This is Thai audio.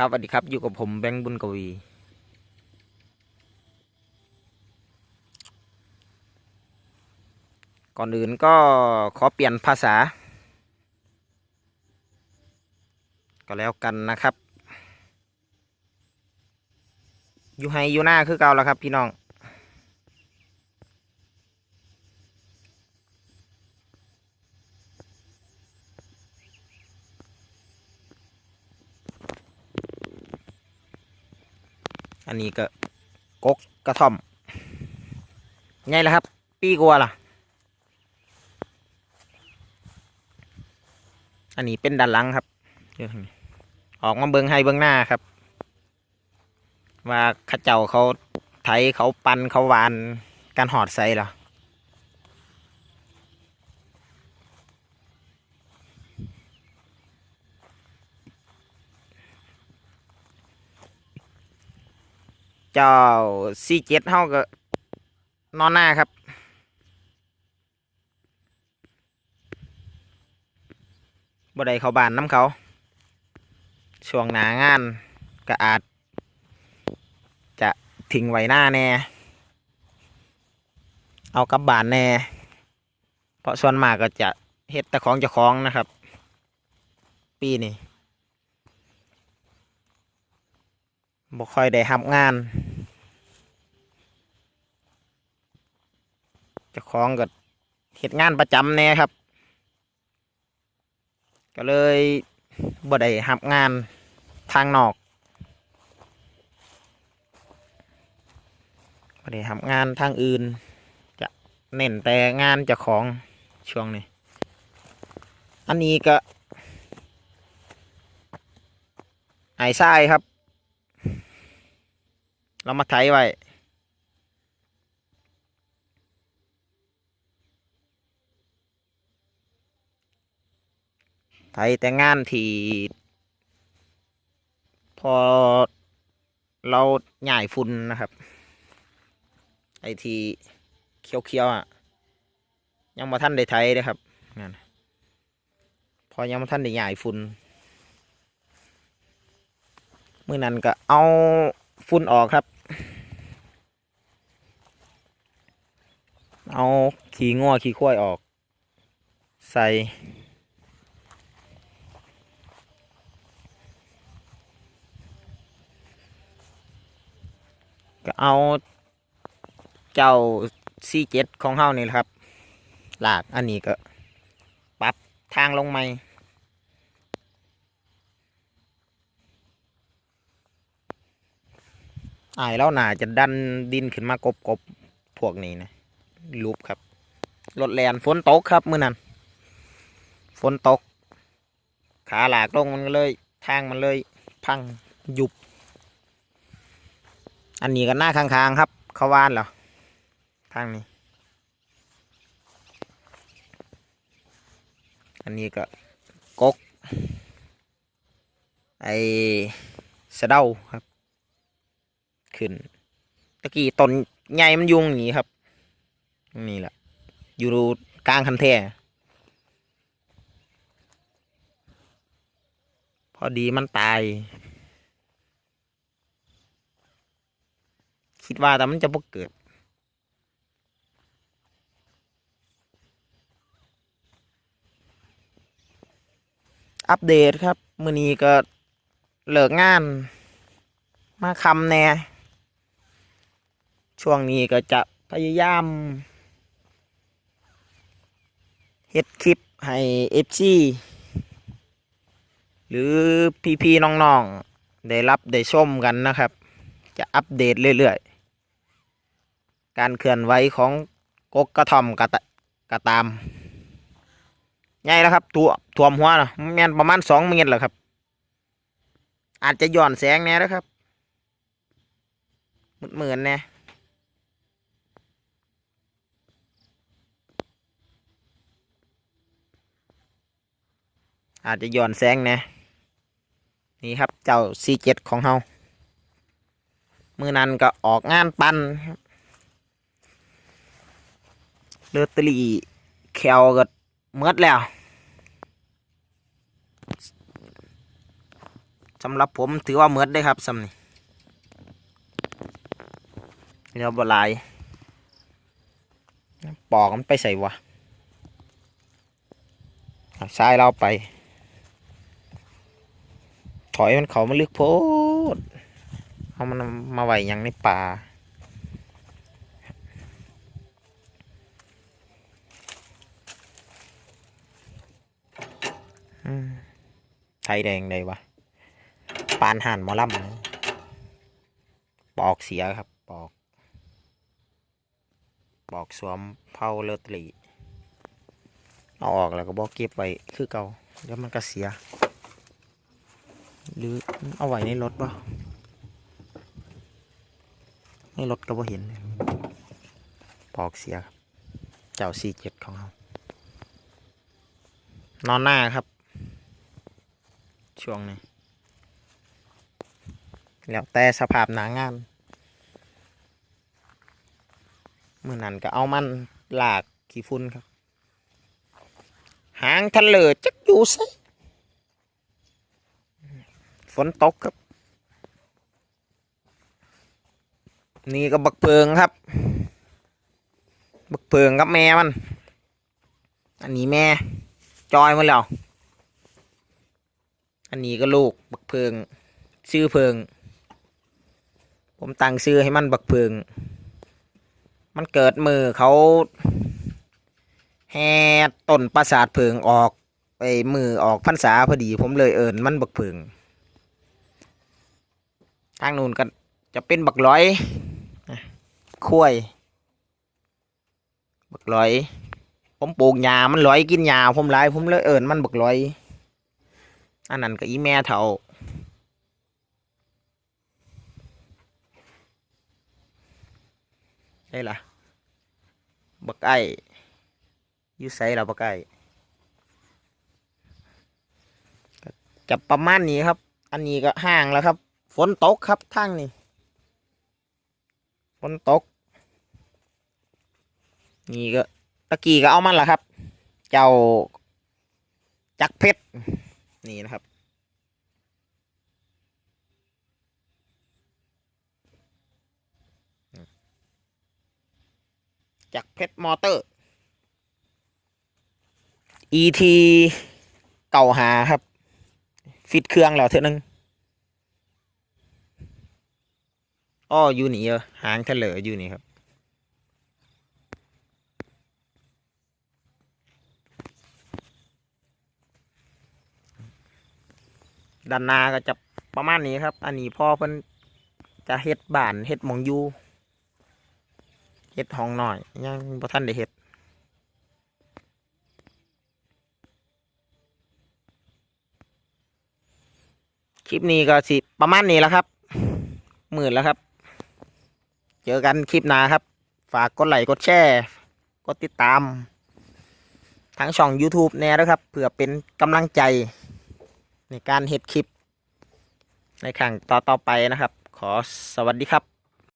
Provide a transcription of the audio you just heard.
ครับสวัสดีครับอยู่กับผมแบงค์บุญกวี ก่อนอื่นก็ขอเปลี่ยนภาษา ก็แล้วกันนะครับ อยู่ให้อยู่หน้าคือเก่าแล้วครับพี่น้อง อันนี้ก็กกกระท่อมไงล่ะครับ ปีกัวล่ะ อันนี้เป็นด้านหลังครับ ออกมาเบิงให้เบิงหน้าครับ ว่าข้าเจ้าเขาไถเขาปันเขาหวานการหอดใส่เหรอ เจ้าซีเจ็ดเฮาก็นอนหน้าครับ บ่ได้เขาบานน้ำเขา ช่วงหนางานก็อาจ จะทิ้งไว้หน้าแน่ เอากับบานแน่ เพราะส่วนมากก็จะเฮ็ดแต่ของเจ้าของนะครับ ปีนี้ บ่ค่อยได้รับงานเจ้าของก็เฮ็ดงานประจำแน่ครับ ก็เลยบ่ได้รับงานทางนอกบ่ได้รับงานทางอื่น จะเน้นแต่งานจ้าของช่วงนี้ อันนี้ก็ไอ้ทรายครับ เรามาไถไว้ไทยแต่งงานที่พอเราหย่ายฝุ่นนะครับ ไอที่เขียวๆอะ ยังมาท่านได้ไทยเลยครับนั่นพอยังมาท่านได้หย่ายฝุ่นเมื่อนั้นก็เอาฝุ่นออกครับ เอาขี้งัวขี้ข้วยออก ใส่ ก็เอาเจ้าซีเจ็ดของเฮานี่ครับ หลากอันนี้ก็ปรับทางลงใหม่อายแล้วหนาจะดันดินขึ้นมากบกบพวกนี้นะ ลูบครับรถแลนฝนตกครับเมื่อนั้นฝนตก ขาหลากลงมันก็เลย ทางมันเลย พังหยุบ อันนี้ก็หน้าข้างๆครับ เขาวานเหรอทางนี้ อันนี้ก็กกไอสะเดาครับ ขึ้นตะกี้ตนใหญ่มันยุงหนีครับ นี่แหละ อยู่กลางคันแท่พอดีมันตาย คิดว่าแต่มันจะบ่เกิด อัปเดตครับ มือนี้ก็เลิกงาน มาคำแน่ ช่วงนี้ก็จะพยายาม เฮ็ดคลิปให้เอฟซีหรือพี่ๆน้องๆ ได้รับได้ชมกันนะครับ จะอัปเดตเรื่อยๆ การเคลื่อนไหวของกกกระทอมกระตะกระตามใหญ่แล้วครับตัวท่วมหัวนะแม่นประมาณสองเมตรแหละครับ อาจจะย้อนแสงแน่นะครับมืดเหมือนแน่ อาจจะย้อนแสงน่นี่ครับเจ้า C7 ของเฮามือนั้นก็ออกงานปันครับเลือตอรีแคลก็เมดแล้วสำหรับผมถือว่าเมือดได้ครับสำนี่เดี๋ยวบหลายปอกมันไปใส่วะเอาซ้เราไป ถอยมันเขามาลึกโพดเอามันมาไหวหยังในป่าไทยแดงเลยวะ ปานห่านมอลำนะปอกเสียครับ ปอก ปอกสวมเผาเลอตรีเอาออกแล้วก็บอกเก็บไว้คือเก่าเดี๋ยวมันก็เสีย หรือเอาไว้ในรถป่ะในรถก็บ่เห็น ปอกเสียครับ เจ้าซีเจ็ดของเรานอนหน้าครับ ช่วงนี้แล้วแต่สภาพหนางานมื่อนั้นก็เอามันหลากขี้ฝุ่นครับ หางทะเลจักอยู่ใส่ ฝนตกครับ นี่ก็บักเพิงครับ บักเพิงกับแม่มัน อันนี้แม่ จอยมาแล้ว อันนี้ก็ลูกบักเพิงชื่อเพิง ผมตั้งชื่อให้มันบักเพิง มันเกิดมือเขาแห่ต้นประสาทเพิงออกไปมือออกพรรษาพอดีผมเลยเอิญมันบักเพิง ทางนู้นก็จะเป็นบักร้อยคุ้ยบักร้อย ผมปลูกหญ้ามันร้อยกินหญ้าผมหลายผมเลยเอิญมันบักร้อยอันนั้นก็อีแม่เท่าได้ล่ะ บักไอ้ยูไซล่ะบักไอ้ก็จะประมาณนี้ครับ อันนี้ก็ห่างแล้วครับ ฝนตกครับทางนี้ฝนตก นี่ก็ตะกี้ก็เอามันละครับ เจ้าจักรเพชรนี่นะครับจากเพชรมอเตอร์ ET เก่าหาครับ ฟิตเครื่องแล้วเท่านึง อ้ออยู่นี่เออหางทะเลอยู่นี่ครับ ด้านหน้าก็จะประมาณนี้ครับ อันนี้พ่อเพิ่นจะเฮ็ดบ้านเฮ็ดมองยูเฮ็ดห้องหน่อย ยังบ่ทันได้เฮ็ดคลิปนี้ก็สิประมาณนี้แล้วครับ หมื่นแล้วครับ เจอกันคลิปหน้าครับ ฝากกดไลค์กดแชร์กดติดตาม ทั้งช่อง YouTube แน่ด้วครับเพื่อเป็นกำลังใจในการเฮ็ดคลิป ในครั้งต่อๆไปนะครับ ขอสวัสดีครับ